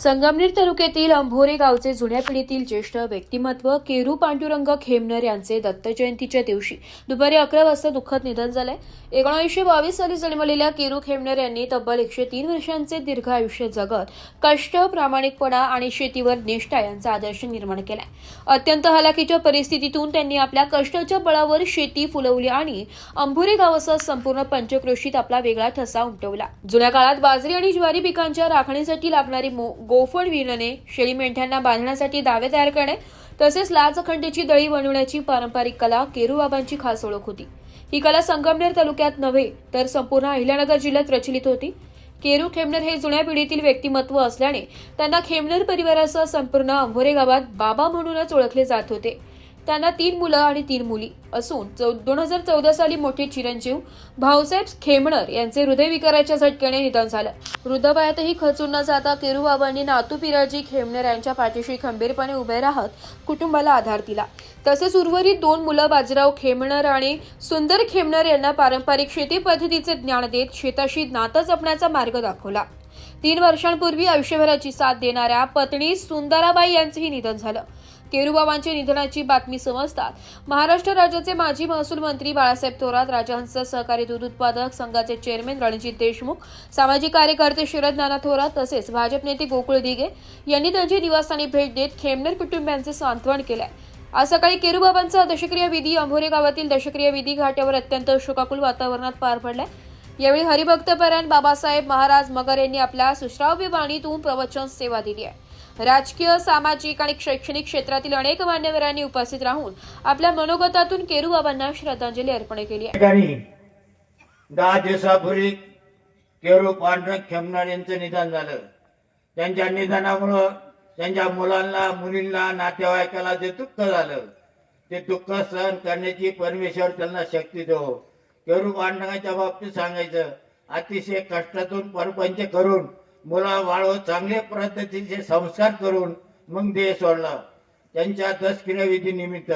संगमनेर तालुक्यातील अंभोरे गावचे जुन्या पिढीतील ज्येष्ठ व्यक्तिमत्व केरू पांडुरंग खेमनर यांचे दत्त जयंतीच्या दिवशी दुपारी अकरा वाजता दुःखद निधन झालंय. एकोणीसशे बावीस साली जन्मलेल्या केरू खेमनर यांनी तब्बल एकशे तीन वर्षांचे दीर्घ आयुष्य जगत कष्ट प्रामाणिकपणा आणि शेतीवर निष्ठा यांचा आदर्श निर्माण केलाय. अत्यंत हलाखीच्या परिस्थितीतून त्यांनी आपल्या कष्टाच्या बळावर शेती फुलवली आणि अंभोरे गावासह संपूर्ण पंचक्रोशीत आपला वेगळा ठसा उमटवला. जुन्या काळात बाजरी आणि ज्वारी पिकांच्या राखणीसाठी लागणारी गोफड विणणे शेळी मेंढ्यांना बांधण्यासाठी दावे तयार करणे तसेच लाचखंडीची दळी बनवण्याची पारंपरिक कला केरूबाबांची खास ओळख होती. ही कला संगमनेर तालुक्यात नव्हे तर संपूर्ण अहिल्यानगर जिल्ह्यात प्रचलित होती. केरू खेमनर हे जुन्या पिढीतील व्यक्तिमत्व असल्याने त्यांना खेमनर परिवारासह संपूर्ण अंभोरे गावात बाबा म्हणूनच ओळखले जात होते. त्यांना तीन मुलं आणि तीन मुली असून चौ दोन हजार चौदा साली मोठे चिरंजीव भाऊसाहेब खेमणर यांचे हृदयविकाराच्या झटक्याने निधन झालं. वृद्धवयातही खचून न जाता केरूबाबांनी नातू पिराजी खेमणर यांच्या पाठीशी खंबीरपणे उभे राहत कुटुंबाला आधार दिला. तसेच उर्वरित दोन मुलं बाजीराव खेमणर आणि सुंदर खेमणर यांना पारंपरिक शेती पद्धतीचे ज्ञान देत शेताशी नातं जपण्याचा मार्ग दाखवला. तीन वर्षांपूर्वी आयुष्यभराची साथ देणाऱ्या पत्नी सुंदराबाई यांचंही निधन झालं. केरुबाबांच्या निधनाची बातमी समजतात. महाराष्ट्र राज्याचे माजी महसूल मंत्री बाळासाहेब थोरात राजहंस सहकारी दूध उत्पादक संघाचे चेअरमॅन रणजित देशमुख सामाजिक कार्यकर्ते शरद नाना थोरात तसेच भाजप नेते गोकुळ दिघे यांनी त्यांची निवासस्थानी भेट देत खेमनर कुटुंबियांचे सांत्वन केले आज सकाळी केरुबाबांचा दशक्रिया विधी अंभोरे गावातील दशक्रिया विधी घाटावर अत्यंत शोकाकुल वातावरणात पार पडलाय. यावेळी हरिभक्तपरायण बाबासाहेब महाराज मगर यांनी आपल्या सुश्राव्य वाणीतून प्रवचन सेवा दिली आहे. राजकीय सामाजिक आणि शैक्षणिक क्षेत्रातील अनेक मान्यवरांनी उपस्थित राहून आपल्या मनोगतातून केरूबाबांना श्रद्धांजली अर्पण केली दहा दिवसापूर्वी केरू पांढर खेमनार यांचं निधन झालं. त्यांच्या निधनामुळं त्यांच्या मुलांना मुलींना नातेवाईकाला जे दुःख झालं ते दुःख सहन करण्याची परमेश्वर त्यांना शक्ती देव. केरू पांडुरंगाच्या बाबतीत सांगायचं अतिशय कष्टातून परपंच करून मुला वाळव चांगल्या पद्धतीचे संस्कार करून मग देह सोडला. त्यांच्या दसकिरा निमित्त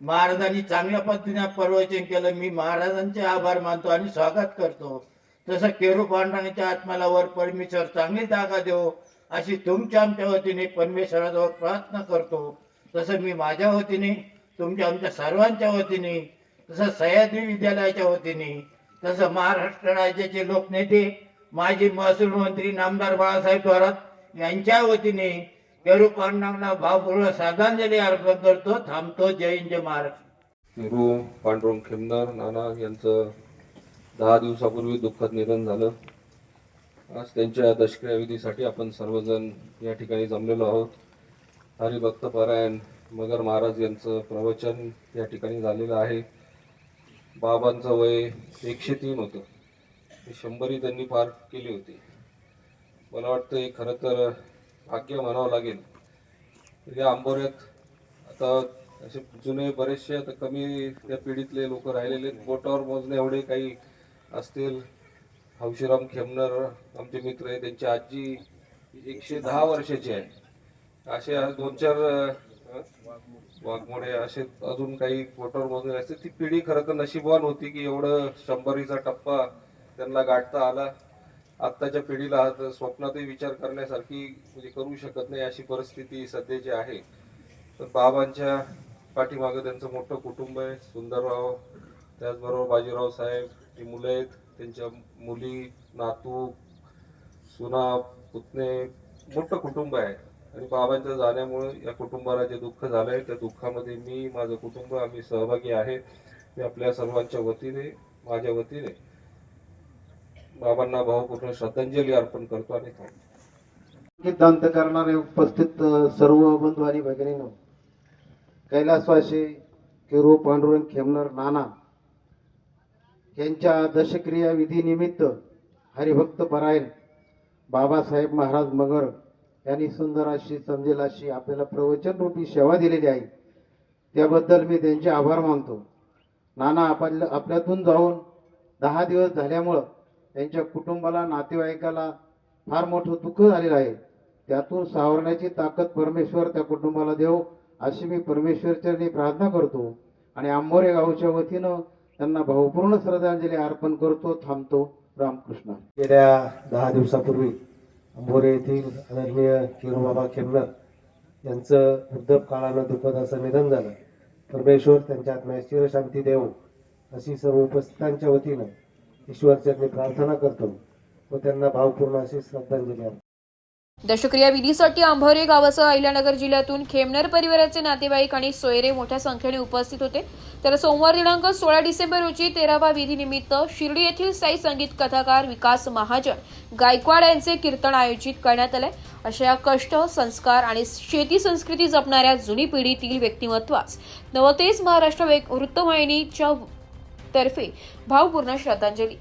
महाराजांनी चांगल्या पद्धतीने प्रवचन केलं. मी महाराजांचे आभार मानतो आणि स्वागत करतो. तसं केरू पांडुरंगाच्या आत्म्याला वर परमेश्वर चांगली जागा देव अशी तुमच्या आमच्या वतीने परमेश्वराजवळ प्रार्थना करतो. तसं मी माझ्या वतीने तुमच्या आमच्या सर्वांच्या वतीने तसं सह्याद्री विद्यालयाच्या वतीने तसं महाराष्ट्र राज्याचे लोकनेते माजी महसूल मंत्री नामदार बाळासाहेब थोरात यांच्या वतीने केरू पांडुरंगांना भावपूर्ण श्रद्धांजली अर्पण करतो. थांबतो जय हिंद जय महाराष्ट्र हिरू पांडुरंग खेमदार नाना यांचं दहा दिवसापूर्वी दुःखद निधन झालं. आज त्यांच्या दशक्रियाविधीसाठी आपण सर्वजण या ठिकाणी जमलेलो आहोत. हरिभक्त परायण मगर महाराज यांचं प्रवचन या ठिकाणी झालेलं आहे. बाबांचं वय एकशे तीन होतं. ते शंभरही त्यांनी पार केली होती. मला वाटतं हे खरं तर भाग्य म्हणावं लागेल. या आंबोऱ्यात आता असे जुने बरेचसे आता कमी त्या पिढीतले लोक राहिलेले बोटावर मोजणे एवढे काही असतील. हौशीराम खेमनर आमचे मित्र आहे त्यांची आजी एकशे दहा वर्षाची आहे. असे दोन चार वाघमोडे असे अजून काही बोटावर मोजणे असते ती पिढी खरं तर नशीबवान होती की एवढं शंभरीचा टप्पा त्यांना गाठता आला. आत्ताच्या पिढीला तर स्वप्नातही विचार करण्यासारखी म्हणजे करू शकत नाही अशी परिस्थिती सध्याची आहे. तर बाबांच्या पाठीमागं त्यांचं मोठं कुटुंब आहे सुंदरराव त्याचबरोबर बाजीराव साहेब ती मुलं आहेत त्यांच्या मुली नातू सुना पुतणे मोठं कुटुंब आहे. आणि बाबांच्या जाण्यामुळे या कुटुंबाला जे दुःख झालं आहे त्या दुःखामध्ये मी माझं कुटुंब आम्ही सहभागी आहे. मी आपल्या सर्वांच्या वतीने माझ्या वतीने बाबांना भावपूर्ण श्रद्धांजली अर्पण करतो आणि सिद्धांत करणारे उपस्थित सर्व बंधू आणि भगिनीनो कैलासवाशी किरू पांडुरंग खेमनर नाना यांच्या दशक्रिया विधीनिमित्त हरिभक्त परायण बाबासाहेब महाराज मगर यांनी सुंदर अशी समजेल अशी आपल्याला प्रवचन रूपी सेवा दिलेली आहे. त्याबद्दल मी त्यांचे आभार मानतो. नाना आपल्या आपल्यातून जाऊन दहा दिवस झाल्यामुळं त्यांच्या कुटुंबाला नातेवाईकाला फार मोठं दुःख झालेलं आहे. त्यातून सावरण्याची ताकद परमेश्वर त्या कुटुंबाला देव अशी मी परमेश्वरचरणी प्रार्थना करतो. आणि आंबोरे गावच्या वतीनं त्यांना भावपूर्ण श्रद्धांजली अर्पण करतो थांबतो. रामकृष्ण. गेल्या दहा दिवसापूर्वी अंबोरे येथील आदरणीय किरुबाबा खेमनर यांचं वृद्ध काळानं दुःखद असं निधन झालं. परमेश्वर त्यांच्या आत्म्यास चिरशांती देवो अशी सर्व उपस्थितांच्या वतीनं ईश्वरचरणी प्रार्थना करतो. व त्यांना भावपूर्ण अशी श्रद्धांजली अर्पण दशक्रिया विधीसाठी आंभोरे गावासह अहिल्यानगर जिल्ह्यातून खेमनर परिवाराचे नातेवाईक आणि सोयरे मोठ्या संख्येने उपस्थित होते. तर सोमवार दिनांक सोळा डिसेंबर रोजी तेरावा विधीनिमित्त शिर्डी येथील साई संगीत कथाकार विकास महाजन गायकवाड यांचे कीर्तन आयोजित करण्यात आले अशा कष्ट संस्कार आणि शेती संस्कृती जपणाऱ्या जुनी पिढीतील व्यक्तिमत्वास नवतेज महाराष्ट्र वृत्तवाहिनीच्या तर्फे भावपूर्ण श्रद्धांजली.